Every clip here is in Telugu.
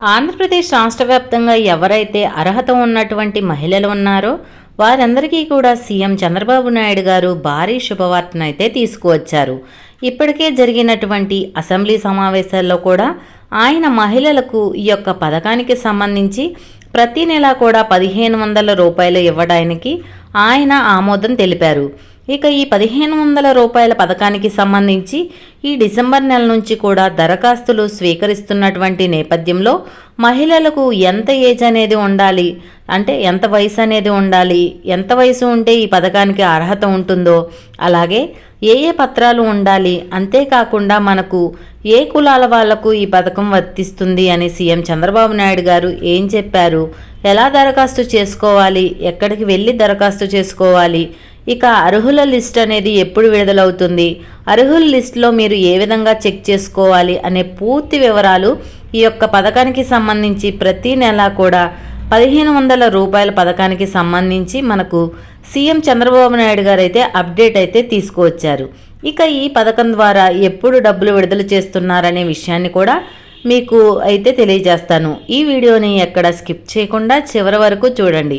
ఆంధ్రప్రదేశ్ రాష్ట్ర వ్యాప్తంగా ఎవరైతే అర్హత ఉన్నటువంటి మహిళలు ఉన్నారో వారందరికీ కూడా సీఎం చంద్రబాబు నాయుడు గారు భారీ శుభవార్తనైతే తీసుకువచ్చారు. ఇప్పటికే జరిగినటువంటి అసెంబ్లీ సమావేశాల్లో కూడా ఆయన మహిళలకు ఈ యొక్క పథకానికి సంబంధించి ప్రతి నెల కూడా పదిహేను వందల రూపాయలు ఇవ్వడానికి ఆయన ఆమోదం తెలిపారు. ఇక ఈ పదిహేను వందల రూపాయల పథకానికి సంబంధించి ఈ డిసెంబర్ నెల నుంచి కూడా దరఖాస్తులు స్వీకరిస్తున్నటువంటి నేపథ్యంలో మహిళలకు ఎంత ఏజ్ అనేది ఉండాలి? అంటే ఎంత వయసు అనేది ఉండాలి? ఎంత వయసు ఉంటే ఈ పథకానికి అర్హత ఉంటుందో? అలాగే ఏ ఏ పత్రాలు ఉండాలి? అంతేకాకుండా మనకు ఏ కులాల వాళ్ళకు ఈ పథకం వర్తిస్తుంది అని సీఎం చంద్రబాబు నాయుడు గారు ఏం చెప్పారు? ఎలా దరఖాస్తు చేసుకోవాలి? ఎక్కడికి వెళ్ళి దరఖాస్తు చేసుకోవాలి? ఇక అర్హుల లిస్ట్ అనేది ఎప్పుడు విడుదలవుతుంది? అర్హుల లిస్ట్లో మీరు ఏ విధంగా చెక్ చేసుకోవాలి అనే పూర్తి వివరాలు ఈ యొక్క పథకానికి సంబంధించి ప్రతి నెల కూడా పదిహేను వందల రూపాయల పథకానికి సంబంధించి మనకు సీఎం చంద్రబాబు నాయుడు గారు అయితే అప్డేట్ అయితే తీసుకువచ్చారు. ఇక ఈ పథకం ద్వారా ఎప్పుడు డబ్బులు విడుదల చేస్తున్నారనే విషయాన్ని కూడా మీకు అయితే తెలియజేస్తాను. ఈ వీడియోని ఎక్కడ స్కిప్ చేయకుండా చివరి వరకు చూడండి.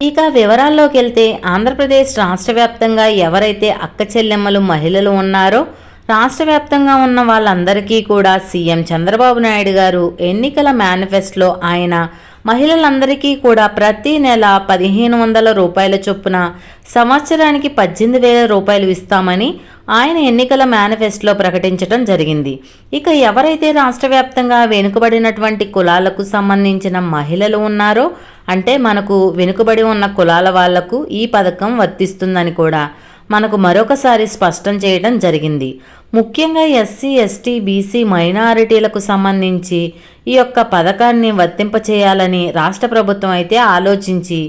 ఇక వివరాల్లోకి వెళ్తే ఆంధ్రప్రదేశ్ రాష్ట్ర వ్యాప్తంగా ఎవరైతే అక్క చెల్లెమ్మలు మహిళలు ఉన్నారో రాష్ట్ర వ్యాప్తంగా ఉన్న వాళ్ళందరికీ కూడా సీఎం చంద్రబాబు నాయుడు గారు ఎన్నికల మేనిఫెస్టోలో ఆయన మహిళలందరికీ కూడా ప్రతి నెల పదిహేను వందల రూపాయల చొప్పున సంవత్సరానికి పద్దెనిమిది వేల రూపాయలు ఇస్తామని ఆయన ఎన్నికల మేనిఫెస్టోలో ప్రకటించడం జరిగింది. ఇక ఎవరైతే రాష్ట్ర వ్యాప్తంగా వెనుకబడినటువంటి కులాలకు సంబంధించిన మహిళలు ఉన్నారో అంటే మనకు వెనుకబడి ఉన్న కులాల వాళ్ళకు ఈ పథకం వర్తిస్తుందని కూడా మనకు మరొకసారి స్పష్టం చేయడం జరిగింది. ముఖ్యంగా ఎస్సీ ఎస్టీ బీసీ మైనారిటీలకు సంబంధించి ఈ యొక్క పథకాన్ని వర్తింపచేయాలని రాష్ట్ర ప్రభుత్వం అయితే ఆలోచించి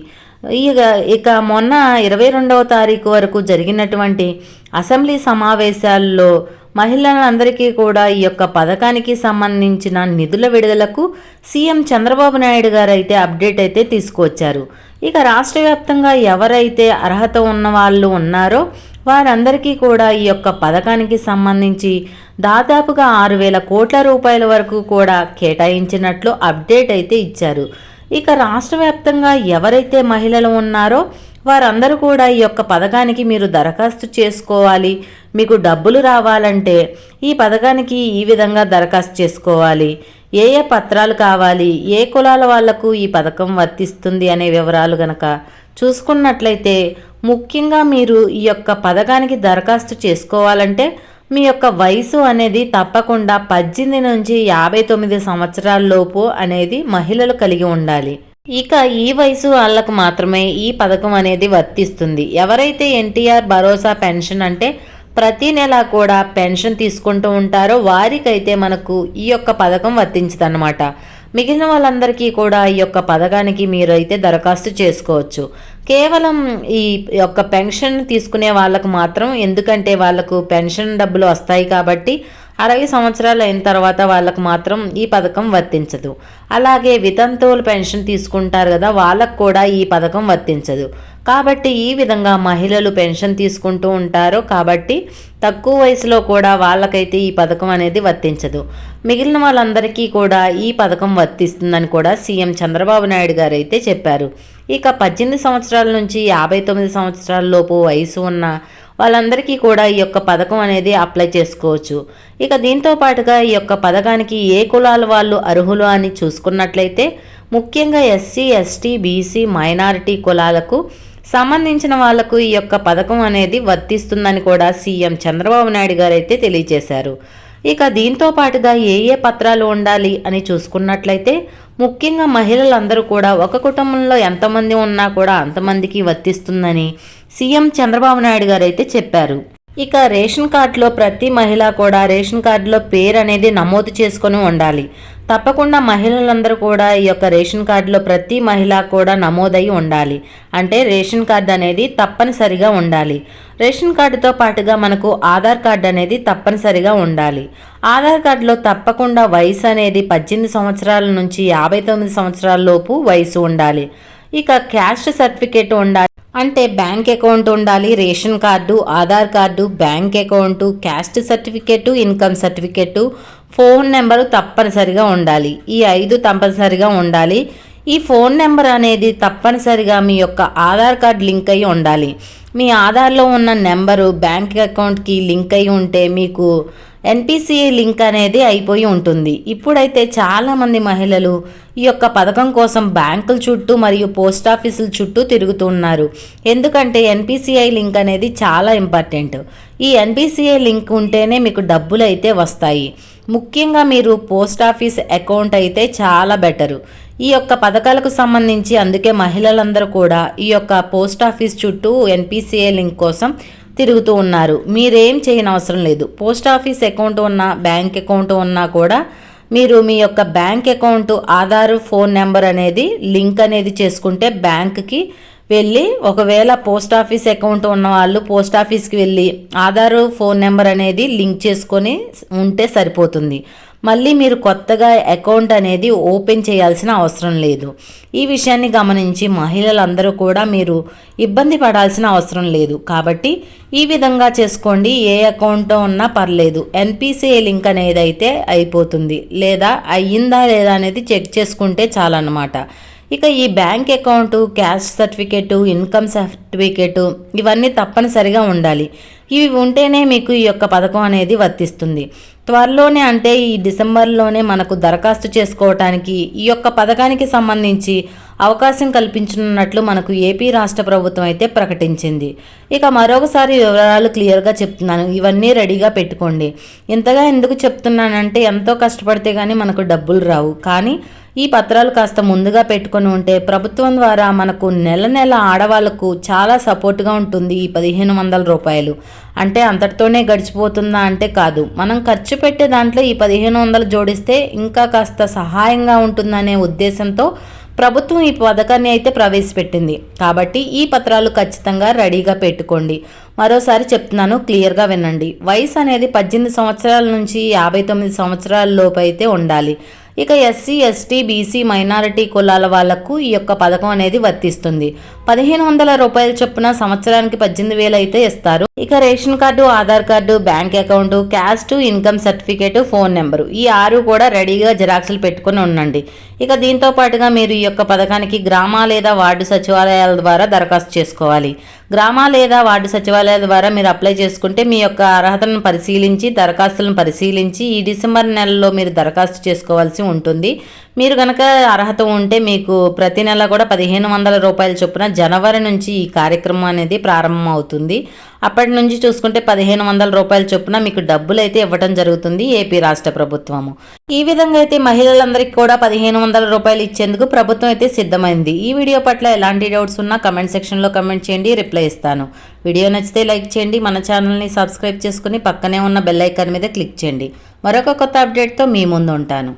ఇక ఇక మొన్న ఇరవై రెండవ తారీఖు వరకు జరిగినటువంటి అసెంబ్లీ సమావేశాల్లో మహిళలందరికీ కూడా ఈ యొక్క పథకానికి సంబంధించిన నిధుల విడుదలకు సీఎం చంద్రబాబు నాయుడు గారు అయితే అప్డేట్ అయితే తీసుకువచ్చారు. ఇక రాష్ట్ర వ్యాప్తంగా ఎవరైతే అర్హత ఉన్న వాళ్ళు ఉన్నారో వారందరికీ కూడా ఈ యొక్క పథకానికి సంబంధించి దాదాపుగా ఆరు వేల కోట్ల రూపాయల వరకు కూడా కేటాయించినట్లు అప్డేట్ అయితే ఇచ్చారు. ఇక రాష్ట్ర వ్యాప్తంగా ఎవరైతే మహిళలు ఉన్నారో వారందరూ కూడా ఈ యొక్క పథకానికి మీరు దరఖాస్తు చేసుకోవాలి. మీకు డబ్బులు రావాలంటే ఈ పథకానికి ఈ విధంగా దరఖాస్తు చేసుకోవాలి. ఏ ఏ పత్రాలు కావాలి? ఏ కులాల వాళ్ళకు ఈ పథకం వర్తిస్తుంది అనే వివరాలు గనక చూసుకున్నట్లయితే ముఖ్యంగా మీరు ఈ యొక్క పథకానికి దరఖాస్తు చేసుకోవాలంటే మీ యొక్క వయసు అనేది తప్పకుండా పద్దెనిమిది నుంచి యాభై తొమ్మిది సంవత్సరాలలోపు అనేది మహిళలు కలిగి ఉండాలి. ఇక ఈ వయసు వాళ్ళకు మాత్రమే ఈ పథకం అనేది వర్తిస్తుంది. ఎవరైతే ఎన్టీఆర్ భరోసా పెన్షన్ అంటే ప్రతి నెల కూడా పెన్షన్ తీసుకుంటూ ఉంటారో వారికైతే మనకు ఈ యొక్క పథకం వర్తించదన్నమాట. మిగిలిన వాళ్ళందరికీ కూడా ఈ యొక్క పథకానికి మీరు అయితే దరఖాస్తు చేసుకోవచ్చు. కేవలం ఈ యొక్క పెన్షన్ తీసుకునే వాళ్ళకు మాత్రం ఎందుకంటే వాళ్ళకు పెన్షన్ డబ్బులు వస్తాయి కాబట్టి అరవై సంవత్సరాలు అయిన తర్వాత వాళ్ళకు మాత్రం ఈ పథకం వర్తించదు. అలాగే వితంతువులు పెన్షన్ తీసుకుంటారు కదా వాళ్ళకు కూడా ఈ పథకం వర్తించదు. కాబట్టి ఈ విధంగా మహిళలు పెన్షన్ తీసుకుంటూ ఉంటారు. కాబట్టి తక్కువ వయసులో కూడా వాళ్ళకైతే ఈ పథకం అనేది వర్తించదు. మిగిలిన వాళ్ళందరికీ కూడా ఈ పథకం వర్తిస్తుందని కూడా సీఎం చంద్రబాబు నాయుడు గారు అయితే చెప్పారు. ఇక పద్దెనిమిది సంవత్సరాల నుంచి యాభై తొమ్మిది సంవత్సరాల లోపు వయసు ఉన్న వాళ్ళందరికీ కూడా ఈ యొక్క పథకం అనేది అప్లై చేసుకోవచ్చు. ఇక దీంతో పాటుగా ఈ యొక్క పథకానికి ఏ కులాల వాళ్ళు అర్హులు అని చూసుకున్నట్లయితే ముఖ్యంగా ఎస్సీ ఎస్టీ బీసీ మైనారిటీ కులాలకు సంబంధించిన వాళ్ళకు ఈ యొక్క పథకం అనేది వర్తిస్తుందని కూడా సీఎం చంద్రబాబు నాయుడు గారైతే తెలియజేశారు. ఇక దీంతో పాటుగా ఏ ఏ పత్రాలు ఉండాలి అని చూసుకున్నట్లయితే ముఖ్యంగా మహిళలందరూ కూడా ఒక కుటుంబంలో ఎంతమంది ఉన్నా కూడా అంతమందికి వర్తిస్తుందని సీఎం చంద్రబాబు నాయుడు గారు అయితే చెప్పారు. ఇక రేషన్ కార్డులో ప్రతి మహిళ కూడా రేషన్ కార్డులో పేరు అనేది నమోదు చేసుకొని ఉండాలి. తప్పకుండా మహిళలందరూ కూడా ఈ యొక్క రేషన్ కార్డులో ప్రతి మహిళ కూడా నమోదై ఉండాలి. అంటే రేషన్ కార్డు అనేది తప్పనిసరిగా ఉండాలి. రేషన్ కార్డుతో పాటుగా మనకు ఆధార్ కార్డు అనేది తప్పనిసరిగా ఉండాలి. ఆధార్ కార్డులో తప్పకుండా వయసు అనేది పద్దెనిమిది సంవత్సరాల నుంచి యాభై తొమ్మిది సంవత్సరాల లోపు వయసు ఉండాలి. ఇక క్యాస్ట్ సర్టిఫికేట్ ఉండాలి. అంటే బ్యాంక్ అకౌంట్ ఉండాలి ration card Aadhaar card bank account caste certificate income certificate phone number తప్పనిసరిగా ఉండాలి. ఈ ఐదు తప్పనిసరిగా ఉండాలి. ఈ ఫోన్ నెంబర్ అనేది తప్పనిసరిగా మీ యొక్క ఆధార్ కార్డ్ లింక్ అయి ఉండాలి. మీ ఆధార్లో ఉన్న నెంబరు బ్యాంక్ అకౌంట్కి లింక్ అయి ఉంటే మీకు ఎన్పిసిఐ లింక్ అనేది అయిపోయి ఉంటుంది. ఇప్పుడైతే చాలామంది మహిళలు ఈ యొక్క పథకం కోసం బ్యాంకుల చుట్టూ మరియు పోస్ట్ ఆఫీసుల చుట్టూ తిరుగుతున్నారు ఎందుకంటే ఎన్పిసిఐ లింక్ అనేది చాలా ఇంపార్టెంట్. ఈ ఎన్పిసిఐ లింక్ ఉంటేనే మీకు డబ్బులు అయితే వస్తాయి. ముఖ్యంగా మీరు పోస్ట్ ఆఫీస్ అకౌంట్ అయితే చాలా బెటరు. ఈ యొక్క పథకాలకు సంబంధించి అందుకే మహిళలందరూ కూడా ఈ యొక్క పోస్ట్ ఆఫీస్ చుట్టూ ఎన్పిసిఐ లింక్ కోసం తిరుగుతూ ఉన్నారు. మీరేం చేయనవసరం లేదు. పోస్ట్ ఆఫీస్ అకౌంట్ ఉన్నా బ్యాంక్ అకౌంట్ ఉన్నా కూడా మీరు మీ యొక్క bank account Aadhaar phone number అనేది లింక్ అనేది చేసుకుంటే బ్యాంక్కి వెళ్ళి ఒకవేళ పోస్ట్ ఆఫీస్ అకౌంట్ ఉన్న వాళ్ళు పోస్ట్ ఆఫీస్కి వెళ్ళి ఆధార్ ఫోన్ నెంబర్ అనేది లింక్ చేసుకొని ఉంటే సరిపోతుంది. మళ్ళీ మీరు కొత్తగా అకౌంట్ అనేది ఓపెన్ చేయాల్సిన అవసరం లేదు. ఈ విషయాన్ని గమనించి మహిళలందరూ కూడా మీరు ఇబ్బంది పడాల్సిన అవసరం లేదు. కాబట్టి ఈ విధంగా చేసుకోండి. ఏ అకౌంట్ ఉన్నా పర్లేదు. ఎన్పిసిఐ లింక్ అనేది అయితే అయిపోతుంది. లేదా అయ్యిందా లేదా అనేది చెక్ చేసుకుంటే చాలన్నమాట. ఇక ఈ bank account cash certificate income certificate ఇవన్నీ తప్పనిసరిగా ఉండాలి. ఇవి ఉంటేనే మీకు ఈ యొక్క పథకం అనేది వర్తిస్తుంది. త్వరలోనే అంటే ఈ డిసెంబర్లోనే మనకు దరఖాస్తు చేసుకోవటానికి ఈ యొక్క పథకానికి సంబంధించి అవకాశం కల్పించనున్నట్లు మనకు ఏపీ రాష్ట్ర ప్రభుత్వం అయితే ప్రకటించింది. ఇక మరొకసారి వివరాలు క్లియర్గా చెప్తున్నాను. ఇవన్నీ రెడీగా పెట్టుకోండి. ఇంతగా ఎందుకు చెప్తున్నానంటే ఎంతో కష్టపడితే కానీ మనకు డబ్బులు రావు. కానీ ఈ పత్రాలు కాస్త ముందుగా పెట్టుకొని ఉంటే ప్రభుత్వం ద్వారా మనకు నెల నెల ఆడవాళ్ళకు చాలా సపోర్ట్గా ఉంటుంది ఈ పదిహేను వందల రూపాయలు. అంటే అంతటితోనే గడిచిపోతుందా అంటే కాదు. మనం ఖర్చు పెట్టే దాంట్లో ఈ పదిహేను వందలు జోడిస్తే ఇంకా కాస్త సహాయంగా ఉంటుందనే ఉద్దేశంతో ప్రభుత్వం ఈ పథకాన్ని అయితే ప్రవేశపెట్టింది. కాబట్టి ఈ పత్రాలు ఖచ్చితంగా రెడీగా పెట్టుకోండి. మరోసారి చెప్తున్నాను క్లియర్గా వినండి. వయసు అనేది పద్దెనిమిది సంవత్సరాల నుంచి యాభై తొమ్మిది సంవత్సరాల లోపు అయితే ఉండాలి. ఇక ఎస్సీ ఎస్టీ బీసీ మైనారిటీ కులాల వాళ్ళకు ఈ యొక్క పథకం అనేది వర్తిస్తుంది. పదిహేను వందల రూపాయల చొప్పున సంవత్సరానికి పద్దెనిమిది వేలు అయితే ఇస్తారు. ఇక ration card Aadhaar card bank account caste income certificate phone number ఈ ఆరు కూడా రెడీగా జిరాక్స్లు పెట్టుకుని ఉండండి. ఇక దీంతో పాటుగా మీరు ఈ యొక్క పథకానికి గ్రామ లేదా వార్డు సచివాలయాల ద్వారా దరఖాస్తు చేసుకోవాలి. గ్రామ లేదా వార్డు సచివాలయాల ద్వారా మీరు అప్లై చేసుకుంటే మీ యొక్క అర్హతలను పరిశీలించి దరఖాస్తులను పరిశీలించి ఈ డిసెంబర్ నెలలో మీరు దరఖాస్తు చేసుకోవాల్సి ఉంటుంది. మీరు కనుక అర్హత ఉంటే మీకు ప్రతి నెల కూడా పదిహేను వందల రూపాయల చొప్పున జనవరి నుంచి ఈ కార్యక్రమం అనేది ప్రారంభం అవుతుంది ఇప్పటి నుంచి చూసుకుంటే పదిహేను వందల రూపాయల చొప్పున మీకు డబ్బులు అయితే ఇవ్వడం జరుగుతుంది ఏపీ రాష్ట్ర ప్రభుత్వము. ఈ విధంగా అయితే మహిళలందరికీ కూడా పదిహేను వందల రూపాయలు ఇచ్చేందుకు ప్రభుత్వం అయితే సిద్ధమైంది. ఈ వీడియో పట్ల ఎలాంటి డౌట్స్ ఉన్నా కమెంట్ సెక్షన్లో కమెంట్ చేయండి రిప్లై ఇస్తాను. వీడియో నచ్చితే లైక్ చేయండి మన ఛానల్ని సబ్స్క్రైబ్ చేసుకుని పక్కనే ఉన్న బెల్ ఐకాన్ మీద క్లిక్ చేయండి. మరొక కొత్త అప్డేట్తో మీ ముందు ఉంటాను.